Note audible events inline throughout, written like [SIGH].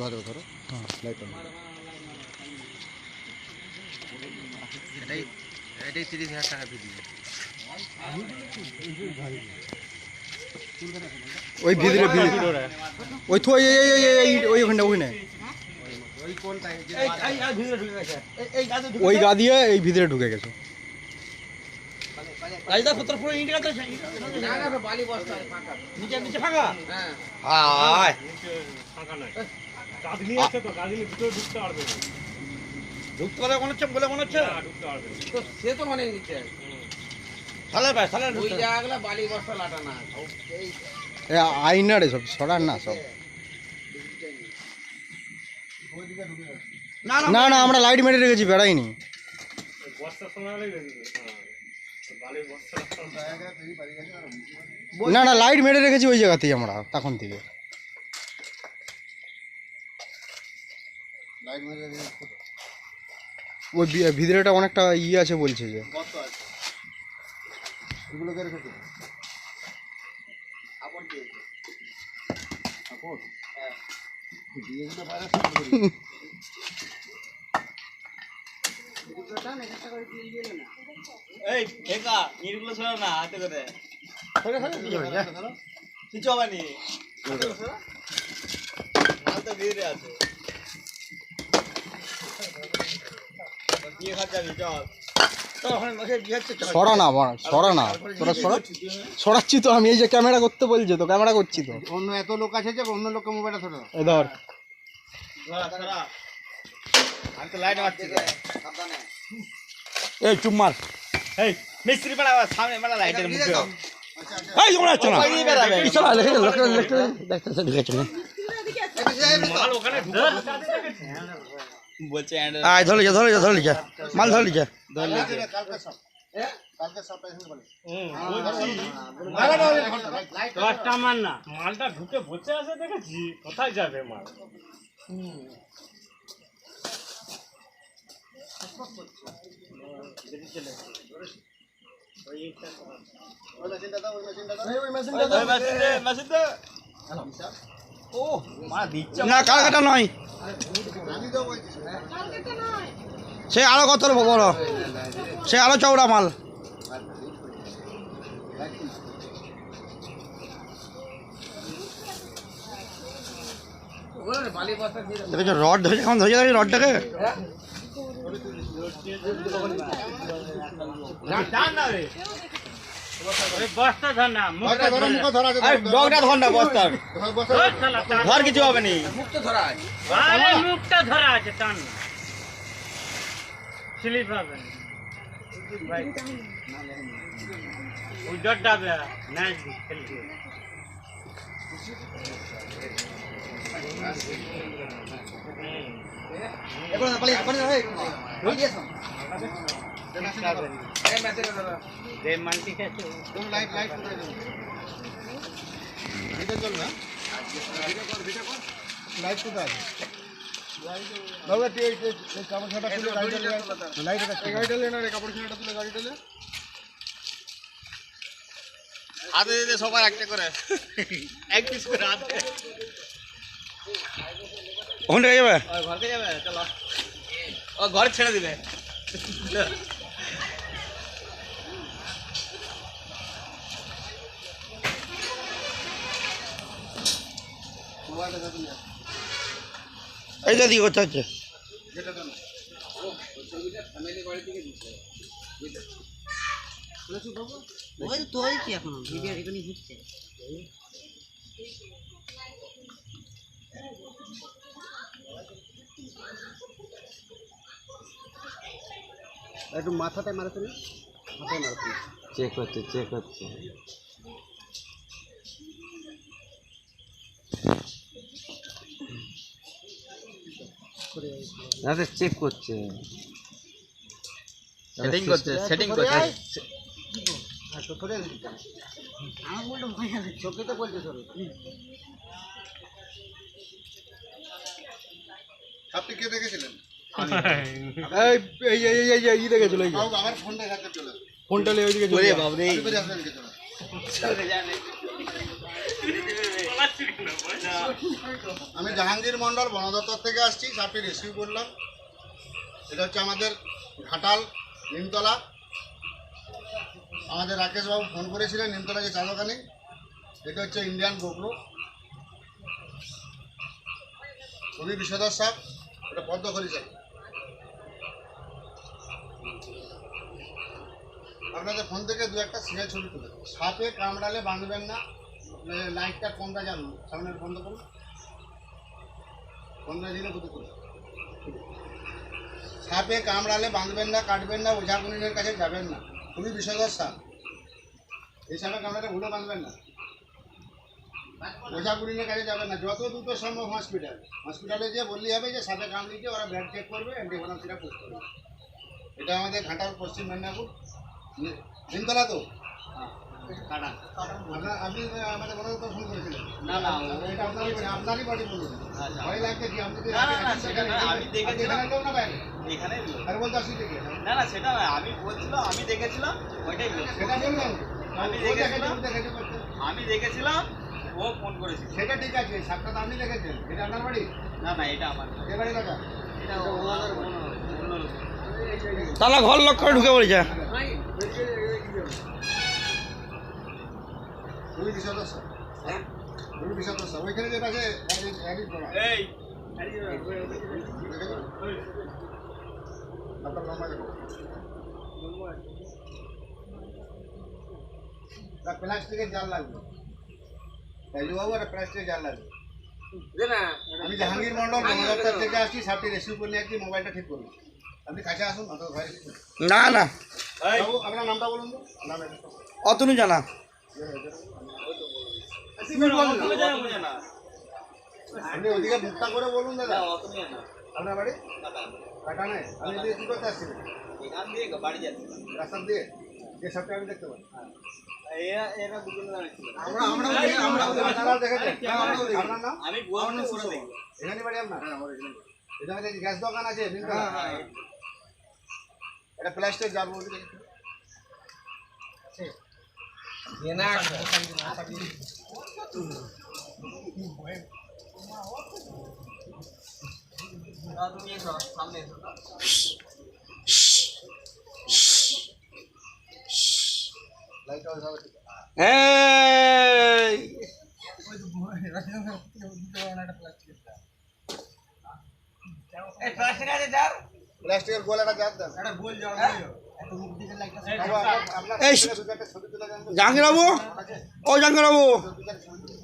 হাজার ধরো হ্যাঁ। লাইট অন এটাই এটাই তিরিশ হাজার টাকা ভিডিও ওই ভিতরে ওই তো ওই ওখানে ওখানে। ওই গা দিয়ে এই ভিতরে ঢুকে গেছে। ফাঁকা। হ্যাঁ নিয়ে আছে তো নিয়ে ভিতরে ঢুকতে পারবে না। ঢুকতে পারে মনে হচ্ছে বলে মনে হচ্ছে? না, ঢুকতে পারবে তো সে তো অনেক নিচে। তাহলে ভাই তাহলে ওই জায়গাগুলো বালি বস্তা লাটানা এই আইনা রে সব সরার না সব। না না আমরা লাইট মেরে রেখেছি বেড়াইনি। হ্যাঁ। বালির বস্তা না না লাইট মেরে রেখেছি ওই জায়গাতেই আমরা তখন থেকে লাইট মেরে ওই ভিতরেটা অনেকটা ইয়ে আছে বলছে যে। আপন দিয়েছে হ্যাঁ। দিয়ে দিলে বাইরে এই ঠেকা নিরগুলো শোনো না হাতে করে কিছু হবে নি। তো ভিড়ে আছে বিয়ে খাট যাবি চল সরা না আমার সরা না। তোরা সরা সরাচ্ছি তো আমি এই যে ক্যামেরা করতে বলছে তো ক্যামেরা করছি তো। অন্য এত লোক আছে যে অন্য লোককে মোবাইলটা ধরে। এ ধর। এই চুপ মার। এই মিস্ত্রি পাড়া সামনে মারা লাইটের মুখে এই তোমরা আছো না। মাল ওখানে ঢুকে বলছে আয় ধরে যা ধরে যা ধরে যা। মাল ধরে যা। কালকে সব কালকে সব। পেশেন্ট বলে। দশটা মাল না। মালটা ঢুকে বসে আছে দেখেছি। কোথায় যাবে মাল? ওই মেশিনটা ওই মেশিনটা দাও। ওই মেশিন না কালকাটা নয়। সে আরও কত বড় সে আরও চওড়া মাল। রড ধরে এখন ধরে যাবে রডটাকে? না রে। ধরো ধর কিছু হবে নি মুখটা ধরা আছে টান স্লিপ হবে না। ভাই ওই ডরটা হবে ম্যাচ খেলতে লাইট কোথায় হাতে দিতে সবার একটা করে এক পিস করে হাতে ওখান থেকে যাবে ঘরকে যাবে, চলো। ও, ঘর ছেড়ে দিবে। এই তো দিকে করতে হচ্ছে ওই তো তোলছি এখন ভিডিও রেকর্ডিং একটু মাথাতে মারতে না? মাথায় মারতে চেক হচ্ছে চেক হচ্ছে চেক করছে। সেটিং করছে সেটিং করছে। আচ্ছা ধরে আমার বলতে ভয় লাগে চোখে তো বলছে সরু আপনি কে দেখেছিলেন? এই এই এই এই এই এই দেখেছিল এই যে। বাবু আমার ফোনটা হাতে চলে আসবে। ফোনটা নিয়ে ওইদিকে চলে ওরে যা। বাবরে বেরিয়ে আসবে এদিকে চলে আসবে। আমি জাহাঙ্গীর মন্ডল বন দপ্তর থেকে আসছি সাপটি রেস্কিউ করলাম। এটা হচ্ছে আমাদের ঘাটাল, নিমতলা। আমাদের রাকেশবাবু ফোন করেছিলেন, নিমতলা যে চা দোকানে এটা হচ্ছে ইন্ডিয়ান গোপ্রো খুবই বিষধর সাপ এটা পদ্ম করি সাপ আপনাদের ফোন থেকে দু একটা সিনে ছবি তুলে। সাপে কামড়ালে বাঁধবেন না। লাইটটা কোনটা জানুন সামনে বন্ধ করুন কোনটা দিলে করুন সাপে কামড়ালে বাঁধবেন না, কাটবেন না ওঝা গুনিনের কাছে যাবেন না। খুবই বিষধর সাপ। এই সাপে কামড়ালে ভুলে বাঁধবেন না। ওঝা গুনিনের কাছে যাবেন না। যত দ্রুত সম্ভব হসপিটাল। হসপিটালে গিয়ে বললেই হবে যে সাপে কামড়িয়েছে ওরা ব্লাড চেক করবে অ্যান্টিভেনাম সিরাপ পুষ করবে। এটা আমাদের ঘাটাল, পশ্চিম মেদিনীপুর। নিমতলা তো? আপনার আপনি আমাদের বড় ফোন করেছিলেন। না, না, এটা আপনারই আপনারই বাড়ি আচ্ছা। ভয় লাগছে কি আপনি যদি না, না, না, আপনি সেটা না, আমি দেখেছিলাম। না বাইরে? এখানে আর বলতে আসি দেখি না না সেটা আমি বলছিলাম আমি দেখেছিলাম ওইটাই সেটা বললাম আমি ও দেখেছিলাম। আমি দেখেছিলাম ও ফোন করেছিল। সেটা ঠিক আছে সাপটা তো আপনি দেখেছেন। এটা আপনার বাড়ি? না না এটা আমার। এ বাড়ি লোক। তালা ঘর লক্ষ করে ঢুকে পড়েছে। খুবই বিষাদ স্যার খুবই বিষাদ স্যার ওইখানে যেটা আছে এডিট করা এই দেখেছেন? আপনার লম্বা দেখো প্লাস্টিকের জাল লাগবে। বাবু একটা প্লাস্টিকের জাল লাগবে। আমি জাহাঙ্গীর মন্ডল বনদপ্তর থেকে আসছি সাপটি রেসিভ করে নিয়ে আসছি মোবাইলটা ঠিক করুন। আপনি কাছে আসুন ঘরে না না। আপনার নামটা বলুন। অতনু জানা। আপনি ওদিকে মুখটা করে বলুন দাদা। না, অত নিয়ে না আপনার বাড়ি? কাটা নেই এদিকে কী করতে আসছি? এখান দিয়ে বাড়ি যাচ্ছি রাস্তা দিয়ে যে সাপটা আমি দেখতে পাই এরা এরা দুজন দাঁড়িয়েছিল আমরা আমরা আমরা আপনারাও দেখেছেন আপনার নাম? আমি বলছি ওরা দেখবে এখানে বাড়ি আপনার? এটা গ্যাস দোকান আছে? এটা প্লাস্টিক জাল বলতে দেখি। তুমি এসো সামনে এসো লাইটটা ওইভাবে ঠিক এই প্লাস্টিকের গোল একটা জাত দেন একটা গোল জাল আপনার এই দু চারটে ছবি তুলে দেন তো। জাহাঙ্গীর বাবু ও জাহাঙ্গীর বাবু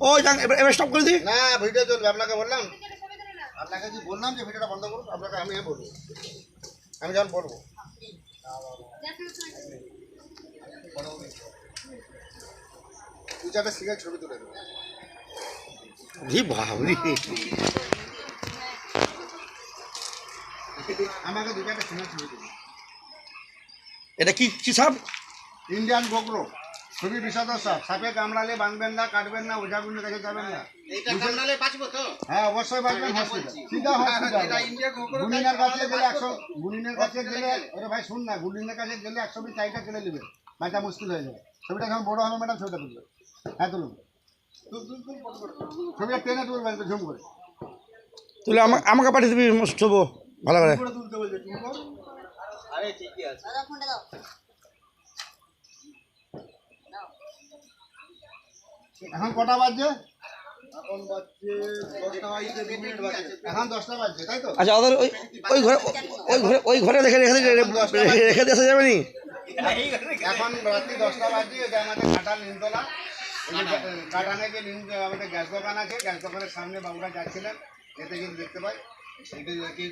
ও এবার- স্টপ করে দিই না ভিডিও চলবে আপনাকে বললাম। আপনাকে যদি বললাম যে ভিডিওটা বন্ধ করুন আপনাকে আমি বলব। আমি যখন বলব। দু চারটে সিগারেট ছবি তুলে দেবো। আমাকে দু চারটে সিগারেট ছবি তুলে এটা কি কি সাপ? ইন্ডিয়ান গোগ্রো খুবই বিষাদ সাপ। সাপে কামড়ালে বাঁধবেন না কাটবেন না ওঝাগুনের কাছে যাবেন না। হ্যাঁ অবশ্যই বাঁচবেন হসপিটাল। সিধা হসপিটাল। গুলিনের কাছে গেলে কাছে গেলে ওরে ভাই শুন না কাছে গেলে চাইটা চলে নেবে। বাঁচা মুশকিল হয়ে যাবে। ছবিটা যখন বড় হবে ম্যাডাম ছবিটা তুলবে। হ্যাঁ তুলুন। ছবিটা টেনে তুলবেন তো ঝুম করে। তুলে আমাকে পাঠিয়ে দিবি ভালো করে। করে তুলতে বলছে তুমি করো। আরে ঠিকই আছে। দাদা ফোনটা দাও। এখন কটা বাজছে? এখন বাজছে দশটা বাজছে দু মিনিট বাজছে এখন দশটা বাজছে তাই তো? আচ্ছা ওদের ওই ওই ঘরে ওই ঘরে ওই ঘরে রেখে রেখে রেখে রেখে দিয়ে আসা যাবে নি? এখন রাত্রি দশটা বাজছে এটা আমাদের কাটাল নিমতলা। কাটানে যে আমাদের গ্যাস দোকান আছে। গ্যাস দোকানের সামনে বাবুরা যাচ্ছিলেন। এতে কিন্তু দেখতে পাই। এটা কি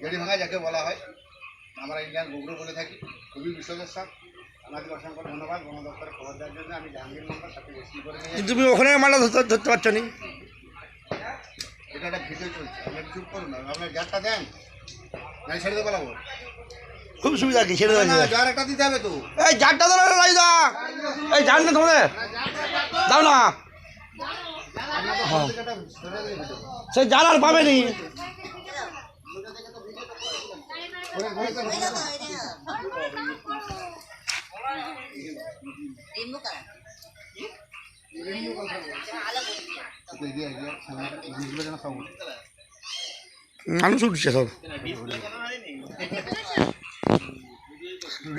গেড়ি ভাঙা যাকে বলা হয়। আমরা ইন্ডিয়ান গুগরো বলে থাকি। খুবই বিশ্বদের সাপ আমাদের অসংখ্য ধন্যবাদ বন দপ্তরে খবর দেওয়ার জন্য। আমি জাহাঙ্গীর নম্বর সাথে রেসিভ করে নিয়ে কিন্তু তুমি ওখানে মালটা ধরতে ধরতে পারছ নি? এটা একটা ভিডিও চলছে। আপনি চুপ করুন না। আপনার গ্যাসটা দেন না ছেড়ে দেবো লাগবো খুব সুবিধা কি ছেড়ে দেওয়া জার একটা দিতে হবে তো। এই জারটা ধরো রাজদা। এই জান না তোমাদের। দাও না। সে ভিডিও সেই জাল আর পাবে নি ঘুরে ঘুরে তো এই দাও এই দাও এই মুখ মানুষ উঠছে সব।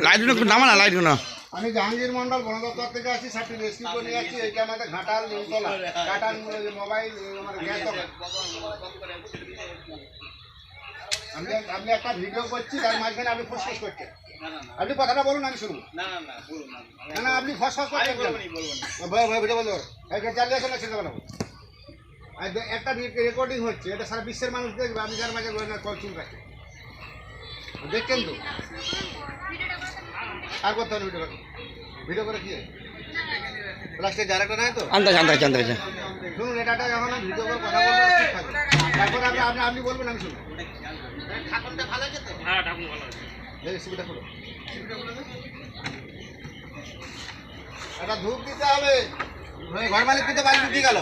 লাইট নামা না লাইট না আমি জাহাঙ্গীর মন্ডল বন দপ্তর থেকে আসছি, সাথে রেস্কিউ করে নিয়ে আসছি এটা আমাদের ঘাটাল, নিমতলা। ঘাটাল মোবাইল আমার গ্যাস। আমি আমি একটা ভিডিও করছি তার মাঝখানে আপনি ফুসফুস করছেন। আপনি কথাটা বলুন আমি শুনব। না না আপনি ফসফস করছেন? বলো, বলো, ভিডিও বন্ধ করো। চালিয়ে আসলে সেটা বানাবো আর যে একটা রেকর্ডিং হচ্ছে এটা সারা বিশ্বের মানুষ দেখবে আপনি যার মাঝে চুল রাখেন দেখছেন তো? আর করতে হবে ভিডিও করে ভিডিও করে কি? প্লাস্টিক ডাইরেক্টর নাই তো? আন্দাজ আন্দাজ আন্দাজ। শুনুন এটা যখন ভিডিও করে কথা বলব তারপর আপনি আপনি আপনি বলবেন আমি শুনব। হ্যাঁ ঠাকুর ভালো আছে। এই সিবিটা খুলো। একটা ধূপ দিতে হবে। ঘর মালিক দিতে বাড়ি ঢুকে গেল।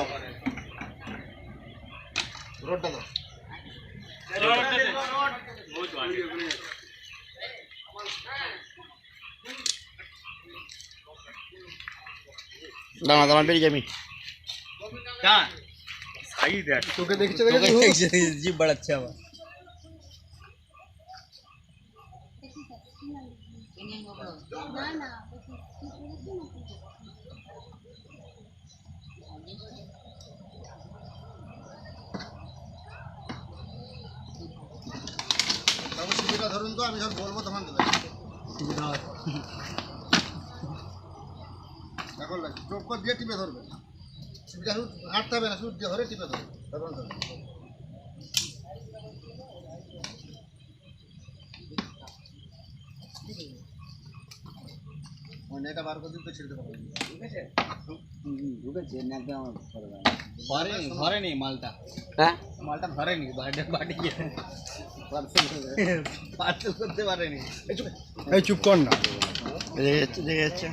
রোডটা দাও দাঁড়া দাঁড়া বেরিয়ে যাবি তোকে দেখছে জিপ বাড়াচ্ছে আবার বাবু সিবিটা ধরুন তো আমি যখন বলব তখন দেবেন এখন লাগে চোখ করে দিয়ে টিপে ধরবে। শুধু হাঁটতে হবে না শুধু ধরে টিপে ধরবে। তখন ধরবে। ওই নেটা বার করে দিতে ছেড়ে দেবো ধরেনি ধরেনি মালটা হ্যাঁ মালটা ধরেনি বাড়ি বাড়ি পার্সেল করতে পারেনি এই চুপ কর না দেখে যাচ্ছে দেখে যাচ্ছে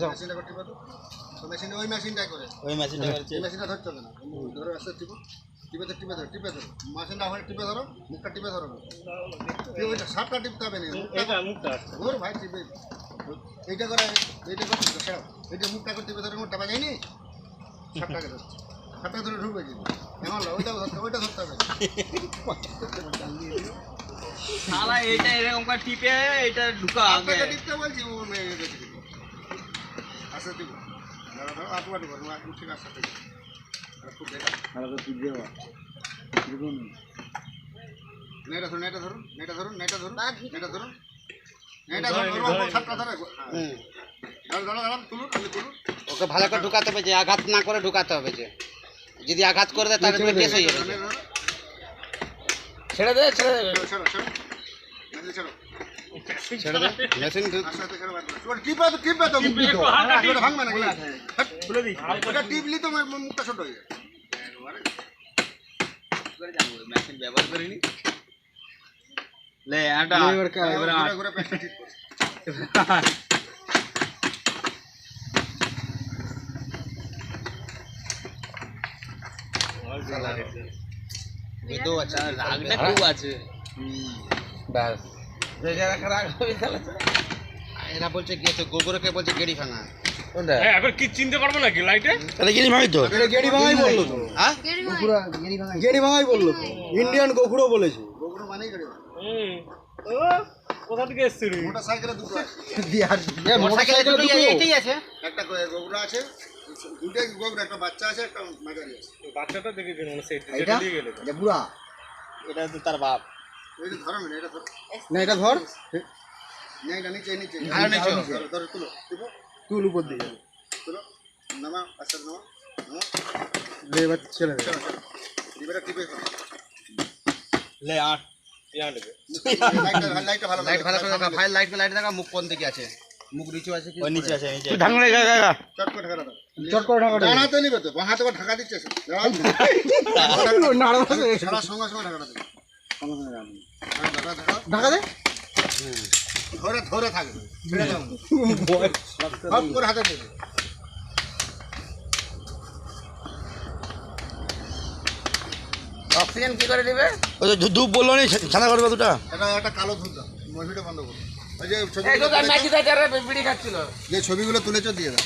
মেশিনটা করে টিপে তো মেশিনে ওই মেশিনটাই করে। ওই মেশিনটা এই মেশিনটা ধরতে হবে না ধরে আসতে টিপো। টিপে ধর টিপে ধরো টিপে ধরো। মেশিনটা ওখানে টিপে ধরো মুখটা টিপে ধরো। ওইটা সাপটা টিপতে হবে না এটা মুখটা। ধর ভাই টিপে। এইটা করে এইটা করে টিপে এইটা মুখটা করে টিপে ধরে মুখটা বাজায়নি সাপটাকে ধর। সাপটা ধরে ঢুকবে কিন্তু এমন ওইটা ধরতে ওইটা ধরতে হবে। শালা এইটা এরকম করে টিপে এটা ঢুকা টিপতে বলছি দাঁড়া দাঁড়া আটু আটু করো আটু ঠিক ঠিক আছে খুব দেখা নেটা ধরুন নেটা ধরুন নেটা ধরুন নেটা ধরুন নেটা ধরুন। নেটা ধরুন সাতটা ধরে আপনি তুলুন ওকে ভালো করে ঢুকাতে হবে যে আঘাত না করে ঢুকাতে হবে যে। যদি আঘাত করে দেয় তাহলে কেস হয়ে যাবে। ছেড়ে দে ছেড়ে দে। ছাড়ো ছাড়ো ছাড়ো। ছেড়ে দে। মেশিন ঢুক। আস্তে আস্তে ছাড়ো বার করো। ওটা টিপে তো টিপে তো ওটা ভাঙবে নাকি খুলে দিই। ওটা টিপলি তো মুখটা ছোট হয়ে যায়। মেশিন ব্যবহার করিনি লে এটা ঘুরে ঘুরে পেটটা ঠিক করো। তো আচ্ছা রাগটা খুব আছে। ব্যাস। এরা বলছে গোবরকে বলছে গেড়ি ভাঙা। হ্যাঁ এখন কি চিনতে পারব নাকি লাইটে? তাহলে গিয়ে ভাবি তো। গেড়ি ভাঙাই বলল তো। হ্যাঁ? গেড়ি ভাঙাই। বলল তো। ইন্ডিয়ান গোখুড়ো বলেছে। মানেই গেড়ি কোথা থেকে দুটো আছে। মোটরসাইকেলে দুটো এটাই আছে। একটা গোবরা আছে দুটাই গোবরা একটা বাচ্চা আছে একটা মাঝারি আছে। বাচ্চাটা মনে বুড়া? এটা তো তার বাপ। না এটা ধর। না এটা ধর। না এটা নিচে নিচে। আরও নিচে। ধরো ধরো তুলো তুলো। তুল উপর দিকে তুলো নামা আচ্ছা নামা নামা। এবার ছেড়ে দে। চলো চলো। এবারে টিপে লে আট নেবে। লাইটটা লাইটটা ভালো লাইট দেখা ভাই লাইট লাইট দেখা মুখ কোন দিকে আছে? মুখ নিচু আছে কি? নিচে আছে নিচে তুই ঢাকনা গা গা গা চট করে ঢাকা দাও চট করে ঢাকা দাঁড়াতে নিবে তো বাঁ হাতে করে ঢাকা দিচ্ছে দাঁড়াও। [LAUGHS] সঙ্গে সঙ্গে ঢাকা দেবে ঢাকা ঢাকা ঢাকা দে। ধরে ধরে থাকবে সব করে হাতে দেবে অক্সিজেন কি করে দিবে? ওই যে ধূপ বলল নি ছানা করবে দুটা। এটা একটা কালো ধূপ দাও। মহিটা বন্ধ করো। ওই যে বিড়ি খাচ্ছিল। যে ছবিগুলো তুলেছো দিয়ে দাও।